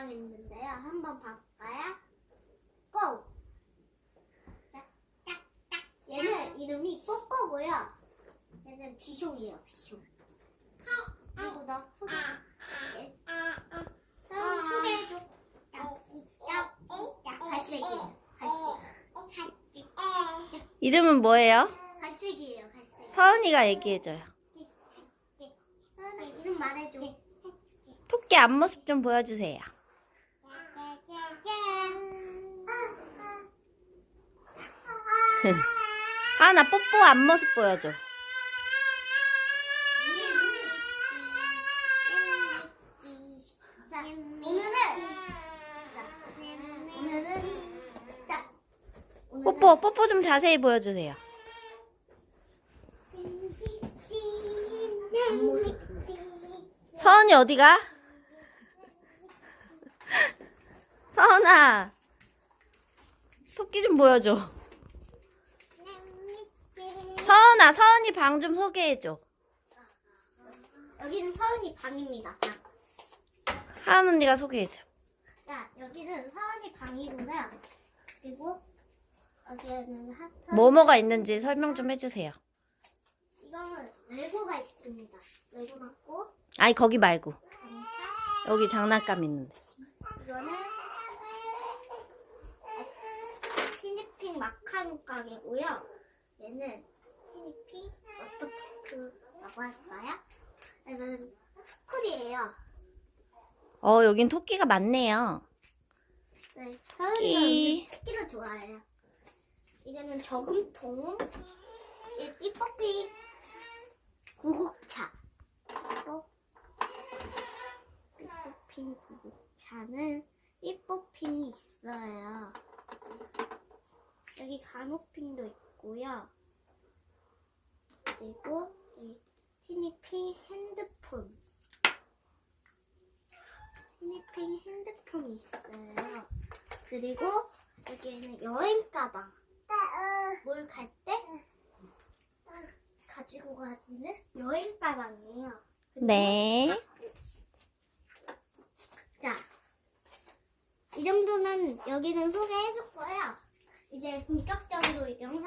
한번 봐볼까요? 고! 자, 딱, 딱. 얘는 이름이 뽀뽀고요. 얘는 비숑이에요, 비숑. 그리고 너 소개. 얘, 서윤이 소개해줘. 갈색이에요, 갈색. 이름은 뭐예요? 갈색이에요, 갈색. 서은이가 얘기해줘요. 서윤이 이름 말해줘. 토끼 앞모습 좀 보여주세요. 하나 뽀뽀 앞모습 보여줘. 자, 오늘은 자, 오늘은 자, 오늘은 뽀뽀, 뽀뽀 좀 자세히 보여주세요. 서은이 어디가? 서은아, 토끼 좀 보여줘. 서은아, 서은이 방 좀 소개해줘. 여기는 서은이 방입니다. 방. 하은 언니가 소개해줘. 자, 여기는 서은이 방이고요. 그리고 여기에는 하, 뭐뭐가 있는지 설명 좀 해주세요. 이거는 레고가 있습니다. 레고 맞고 아니, 거기 말고. 감차. 여기 장난감 있는데. 이거는 티니핑 마카롱 가게고요. 얘는 티니핑 워터파크라고 할까요? 얘는 스쿨이에요. 어, 여긴 토끼가 많네요. 네, 토끼. 토끼를 좋아해요. 이거는 저금통, 이 삐뽀핑 구국차. 또 삐뽀핑 구국차는 삐뽀핑이 있어요. 여기 간호핑도 있고요. 그리고 이 티니핑 핸드폰. 티니핑 핸드폰이 있어요. 그리고 여기에는 여행 가방. 뭘 갈 때 가지고 가지는 여행 가방이에요. 네. 자, 이 정도는 여기는 소개해줬고요. 이제 본격적으로 영